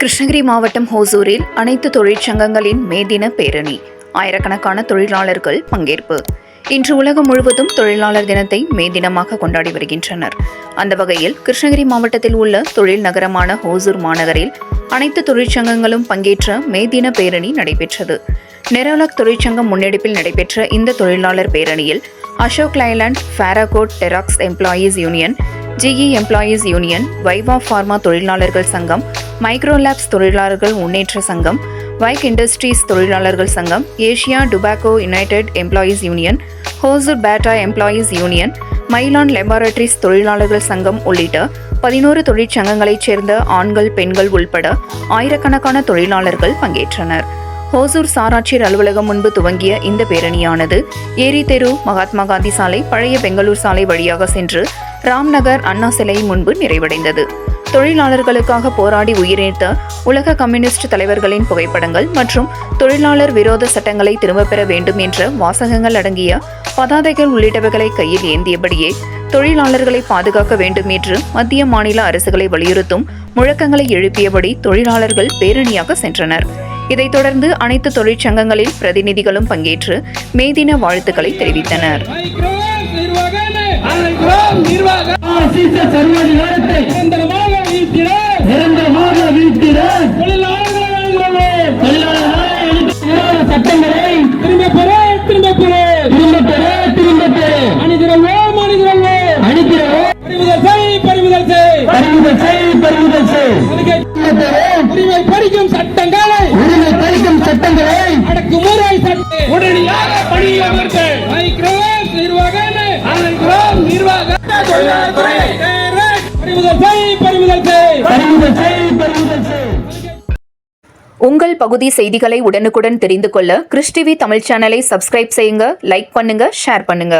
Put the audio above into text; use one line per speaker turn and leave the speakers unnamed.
கிருஷ்ணகிரி மாவட்டம் ஹோசூரில் அனைத்து தொழிற்சங்கங்களின் மே தின பேரணி. ஆயிரக்கணக்கான தொழிலாளர்கள் பங்கேற்பு. இன்று உலகம் முழுவதும் தொழிலாளர் தினத்தை மே தினமாக கொண்டாடி வருகின்றனர். அந்த வகையில் கிருஷ்ணகிரி மாவட்டத்தில் உள்ள தொழில் நகரமான ஹோசூர் மாநகரில் அனைத்து தொழிற்சங்கங்களும் பங்கேற்ற மே தின பேரணி நடைபெற்றது. நெரோலக் தொழிற்சங்கம் முன்னெடுப்பில் நடைபெற்ற இந்த தொழிலாளர் பேரணியில் அசோக் லைலாண்ட் ஃபேராகோட் டெராக்ஸ் employees union GE employees union Viva Pharma தொழிலாளர்கள் சங்கம் மைக்ரோலேப்ஸ் தொழிலாளர்கள் முன்னேற்ற சங்கம் வைக் இண்டஸ்ட்ரீஸ் தொழிலாளர்கள் சங்கம் Asia tobacco united employees union Hosur Bata employees union Mylan laboratories தொழிலாளர்கள் சங்கம் உள்ளிட்ட பதினோரு தொழிற்சங்கங்களைச் சேர்ந்த ஆண்கள் பெண்கள் உள்பட ஆயிரக்கணக்கான தொழிலாளர்கள் பங்கேற்றனர். ஹோசூர் சாராட்சியர் அலுவலகம் முன்பு துவங்கிய இந்த பேரணியானது ஏரி தெரு மகாத்மா காந்தி சாலை பழைய பெங்களூர் சாலை வழியாக சென்று ராம்நகர் அண்ணா சிலை முன்பு நிறைவடைந்தது. தொழிலாளர்களுக்காக போராடி உயிரிழந்த உலக கம்யூனிஸ்ட் தலைவர்களின் புகைப்படங்கள் மற்றும் தொழிலாளர் விரோத சட்டங்களை திரும்பப் பெற வேண்டும் என்ற வாசகங்கள் அடங்கிய பதாதைகள் உள்ளிட்டவைகளை கையில் ஏந்தியபடியே தொழிலாளர்களை பாதுகாக்க வேண்டும் என்று மத்திய மாநில அரசுகளை வலியுறுத்தும் முழக்கங்களை எழுப்பியபடி தொழிலாளர்கள் பேரணியாக சென்றனர். இதைத் தொடர்ந்து அனைத்து தொழிற்சங்கங்களின் பிரதிநிதிகளும் பங்கேற்று மே தின வாழ்த்துக்களை தெரிவித்தனர்.
உரிமை பறிக்கும் சட்டங்களை
உரிமை பறிக்கும் சட்டங்களை
அடக்குமுறை சட்ட உடனடியாக பணியமர்கள் மைக்ரோவேவ் நிர்வாகமே. மைக்ரோவேவ் நிர்வாக தொழிலாளர் துறை பறிமுதல் செய் பறிமுதல் செய்.
பறிமுதல் செய் பறிமுதல் செய்.
உங்கள் பகுதி செய்திகளை உடனுக்குடன் தெரிந்து கொள்ள கிறிஸ் டிவி தமிழ் சேனலை சப்ஸ்கிரைப் செய்யுங்க லைக் பண்ணுங்க ஷேர் பண்ணுங்க.